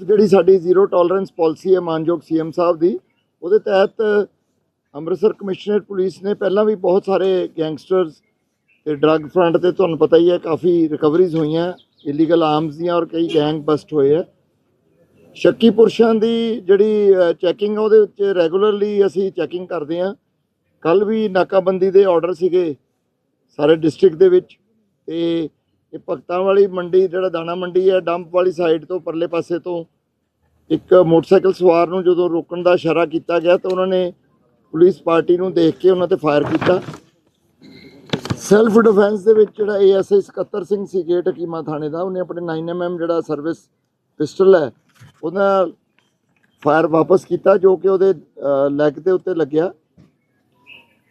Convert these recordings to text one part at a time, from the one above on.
ਜਿਹੜੀ ਸਾਡੀ zero tolerance policy ਹੈ ਮਾਨਯੋਗ ਸੀਐਮ ਸਾਹਿਬ ਦੀ, ਉਹਦੇ ਤਹਿਤ ਅੰਮ੍ਰਿਤਸਰ ਕਮਿਸ਼ਨਰੇਟ ਪੁਲਿਸ ਨੇ ਪਹਿਲਾਂ ਵੀ ਬਹੁਤ ਸਾਰੇ ਗੈਂਗਸਟਰਸ ਤੇ ਡਰੱਗ ਫਰੰਟ ਤੇ ਤੁਹਾਨੂੰ ਪਤਾ ਹੀ ਹੈ ਕਾਫੀ ਰਿਕਵਰੀਜ਼ ਹੋਈਆਂ ਇਲੀਗਲ ਆਰਮਸ ਦੀਆਂ ਔਰ ਕਈ ਗੈਂਗ ਬਸਟ ਹੋਏ ਆ। ਸ਼ੱਕੀ ਪੁਰਸ਼ਾਂ ਦੀ ਜਿਹੜੀ ਚੈਕਿੰਗ ਉਹਦੇ ਵਿੱਚ ਰੈਗੂਲਰਲੀ ਅਸੀਂ ਚੈਕਿੰਗ ਕਰਦੇ ਆ ਕੱਲ ਵੀ ਨਾਕਾਬੰਦੀ ਦੇ ਆਰਡਰ ਸੀਗੇ ਸਾਰੇ ਡਿਸਟ੍ਰਿਕਟ ਦੇ ਵਿੱਚ ਤੇ ਇਹ ਭਗਤਾਂ ਵਾਲੀ ਮੰਡੀ, ਜਿਹੜਾ ਦਾਣਾ ਮੰਡੀ ਹੈ ਡੰਪ ਵਾਲੀ ਸਾਈਡ ਤੋਂ, ਪਰਲੇ ਪਾਸੇ ਤੋਂ ਇੱਕ ਮੋਟਰਸਾਈਕਲ ਸਵਾਰ ਨੂੰ ਜਦੋਂ ਰੋਕਣ ਦਾ ਇਸ਼ਾਰਾ ਕੀਤਾ ਗਿਆ ਤਾਂ ਉਹਨਾਂ ਨੇ ਪੁਲਿਸ ਪਾਰਟੀ ਨੂੰ ਦੇਖ ਕੇ ਉਹਨਾਂ ਤੇ ਫਾਇਰ ਕੀਤਾ। ਸੈਲਫ ਡਿਫੈਂਸ ਦੇ ਵਿੱਚ ਜਿਹੜਾ ਏਐਸਆਈ ਸਕੱਤਰ ਸਿੰਘ ਸੀ ਗੇਟ ਹਕੀਮਾ ਥਾਣੇ ਦਾ, ਉਹਨੇ ਆਪਣੇ 9mm ਜਿਹੜਾ ਸਰਵਿਸ ਪਿਸਟਲ ਹੈ, ਉਹਦਾ ਫਾਇਰ ਵਾਪਸ ਕੀਤਾ, ਜੋ ਕਿ ਉਹਦੇ ਲੈਗ ਦੇ ਉੱਤੇ ਲੱਗਿਆ।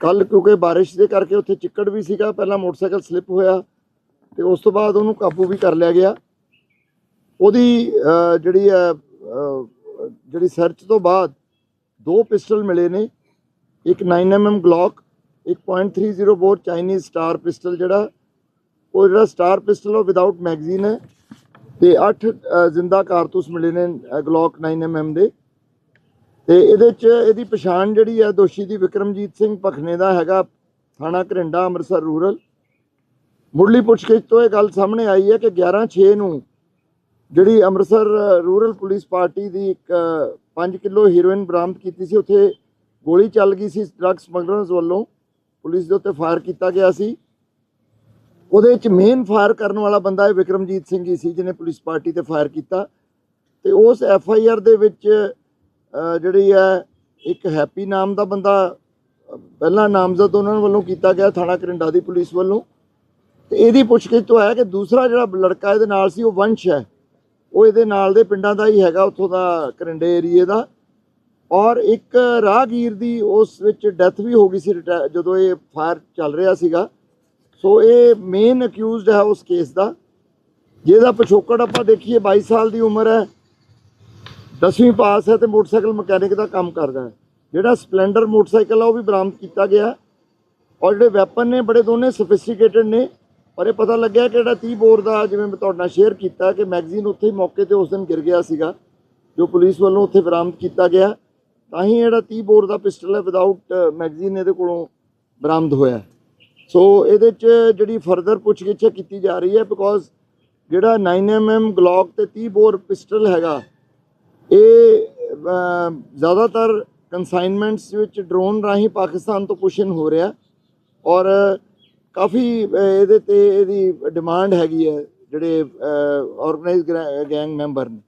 ਕੱਲ ਕਿਉਂਕਿ ਬਾਰਿਸ਼ ਦੇ ਕਰਕੇ ਉੱਥੇ ਚਿੱਕੜ ਵੀ ਸੀਗਾ, ਪਹਿਲਾਂ ਮੋਟਰਸਾਈਕਲ ਸਲਿੱਪ ਹੋਇਆ। ਤੇ ਉਸ ਤੋਂ ਬਾਅਦ ਉਹਨੂੰ ਕਾਬੂ ਵੀ ਕਰ ਲਿਆ ਗਿਆ। ਉਹਦੀ ਜਿਹੜੀ ਹੈ ਜਿਹੜੀ ਸਰਚ ਤੋਂ ਬਾਅਦ ਦੋ ਪਿਸਟਲ ਮਿਲੇ ਨੇ। ਇੱਕ 9mm ਗਲੌਕ ਇੱਕ .30 ਬੋਰ ਚਾਈਨੀਜ਼ ਸਟਾਰ ਪਿਸਟਲ ਜਿਹੜਾ, ਉਹ ਜਿਹੜਾ ਸਟਾਰ ਪਿਸਟਲ ਉਹ ਵਿਦਆਊਟ ਮੈਗਜ਼ੀਨ ਹੈ। ਤੇ 8 ਜ਼ਿੰਦਾ ਕਾਰਤੂਸ ਮਿਲੇ ਨੇ ਗਲੌਕ 9mm ਦੇ। ਤੇ ਇਹਦੇ ਚ ਇਹਦੀ ਪਛਾਣ ਜਿਹੜੀ ਹੈ, ਦੋਸ਼ੀ ਦੀ ਵਿਕਰਮਜੀਤ ਸਿੰਘ ਭਖਨੇ ਦਾ ਹੈਗਾ, ਥਾਣਾ ਘਰਿੰਡਾ, ਅੰਮ੍ਰਿਤਸਰ ਰੂਰਲ ਮੁੱਢਲੀ ਪੁੱਛਗਿੱਛ ਤੋਂ ਇਹ ਗੱਲ ਸਾਹਮਣੇ ਆਈ ਹੈ ਕਿ 11/6 ਨੂੰ ਜਿਹੜੀ ਅੰਮ੍ਰਿਤਸਰ ਰੂਰਲ ਪੁਲਿਸ ਪਾਰਟੀ ਦੀ ਇੱਕ 5 ਕਿਲੋ ਹੀਰੋਇਨ ਬਰਾਮਦ ਕੀਤੀ ਸੀ, ਉੱਥੇ ਗੋਲੀ ਚੱਲ ਗਈ ਸੀ ਡਰੱਗ ਸਮਗਲਰਸ ਵੱਲੋਂ, ਪੁਲਿਸ ਦੇ ਉੱਤੇ ਫਾਇਰ ਕੀਤਾ ਗਿਆ ਸੀ। ਉਹਦੇ ਵਿੱਚ ਮੇਨ ਫਾਇਰ ਕਰਨ ਵਾਲਾ ਬੰਦਾ ਇਹ ਵਿਕਰਮਜੀਤ ਸਿੰਘ ਜੀ ਸੀ, ਜਿਹਨੇ ਪੁਲਿਸ ਪਾਰਟੀ ਤੇ ਫਾਇਰ ਕੀਤਾ। ਤੇ ਉਸ ਐਫ ਆਈ ਆਰ ਦੇ ਵਿੱਚ ਜਿਹੜੀ ਹੈ, ਇੱਕ ਹੈਪੀ ਨਾਮ ਦਾ ਬੰਦਾ ਪਹਿਲਾਂ ਨਾਮਜ਼ਦ ਉਹਨਾਂ ਵੱਲੋਂ ਕੀਤਾ ਗਿਆ, ਥਾਣਾ ਕਰਿੰਡਾ ਦੀ ਪੁਲਿਸ ਵੱਲੋਂ। ਤੇ ਇਹਦੀ ਪੁੱਛਗਿੱਛ ਤੋਂ ਆਇਆ ਕਿ ਦੂਸਰਾ ਜਿਹੜਾ ਲੜਕਾ ਇਹਦੇ ਨਾਲ ਸੀ, ਉਹ ਵੰਸ਼ ਹੈ। ਉਹ ਇਹਦੇ ਨਾਲ ਦੇ ਪਿੰਡਾਂ ਦਾ ਹੀ ਹੈਗਾ, ਉੱਥੋਂ ਦਾ ਕਰਿੰਡੇ ਏਰੀਏ ਦਾ। ਔਰ ਇੱਕ ਰਾਹਗੀਰ ਦੀ ਉਸ ਵਿੱਚ ਡੈਥ ਵੀ ਹੋ ਗਈ ਸੀ ਰਿਟਾ- ਜਦੋਂ ਇਹ ਫਾਇਰ ਚੱਲ ਰਿਹਾ ਸੀਗਾ। ਸੋ ਇਹ ਮੇਨ ਅਕਿਊਜ਼ਡ ਹੈ ਉਸ ਕੇਸ ਦਾ। ਜਿਹਦਾ ਪਿਛੋਕੜ ਆਪਾਂ ਦੇਖੀਏ 22 ਸਾਲ ਦੀ ਉਮਰ ਹੈ। 10ਵੀਂ ਪਾਸ ਹੈ ਤੇ ਮੋਟਰਸਾਈਕਲ ਮਕੈਨਿਕ ਦਾ ਕੰਮ ਕਰਦਾ ਹੈ। ਜਿਹੜਾ ਸਪਲੈਂਡਰ ਮੋਟਰਸਾਈਕਲ ਆ, ਉਹ ਵੀ ਬਰਾਮਦ ਕੀਤਾ ਗਿਆ। ਔਰ ਜਿਹੜੇ ਵੈਪਨ ਨੇ, ਬੜੇ ਦੋਨੇ ਸੋਫਿਸਟੀਕੇਟਡ ਨੇ। ਪਰ ਇਹ ਪਤਾ ਲੱਗਿਆ ਕਿ ਜਿਹੜਾ 30 ਬੋਰ ਦਾ ਜਿਵੇਂ ਮੈਂ ਤੁਹਾਡੇ ਨਾਲ ਸ਼ੇਅਰ ਕੀਤਾ ਕਿ ਮੈਗਜ਼ੀਨ ਉੱਥੇ ਹੀ ਮੌਕੇ ਤੇ ਉਸ ਦਿਨ ਗਿਰ ਗਿਆ ਸੀਗਾ, ਜੋ ਪੁਲਿਸ ਵੱਲੋਂ ਉੱਥੇ ਬਰਾਮਦ ਕੀਤਾ ਗਿਆ, ਤਾਂ ਹੀ ਜਿਹੜਾ 30 ਬੋਰ ਦਾ ਪਿਸਟਲ ਹੈ ਵਿਦਆਊਟ ਮੈਗਜ਼ੀਨ ਇਹਦੇ ਕੋਲੋਂ ਬਰਾਮਦ ਹੋਇਆ। ਸੋ ਇਹਦੇ ਚ ਜਿਹੜੀ ਫਰਦਰ ਪੁੱਛਗਿੱਛ ਕੀਤੀ ਜਾ ਰਹੀ ਹੈ ਬਿਕੋਜ਼ ਜਿਹੜਾ 9mm ਗਲੌਕ ਤੇ 30 ਬੋਰ ਪਿਸਟਲ ਹੈਗਾ, ਇਹ ਜ਼ਿਆਦਾਤਰ ਕਨਸਾਈਨਮੈਂਟਸ ਵਿੱਚ ਡਰੋਨ ਰਾਹੀਂ ਪਾਕਿਸਤਾਨ ਤੋਂ ਪੁਸ਼ਨ ਹੋ ਰਿਹਾ। ਔਰ ਕਾਫੀ ਇਹਦੇ ਤੇ ਇਹਦੀ ਡਿਮਾਂਡ ਹੈਗੀ ਹੈ ਜਿਹੜੇ ਆਰਗੇਨਾਈਜ਼ ਗੈਂਗ ਮੈਂਬਰ ਨੇ।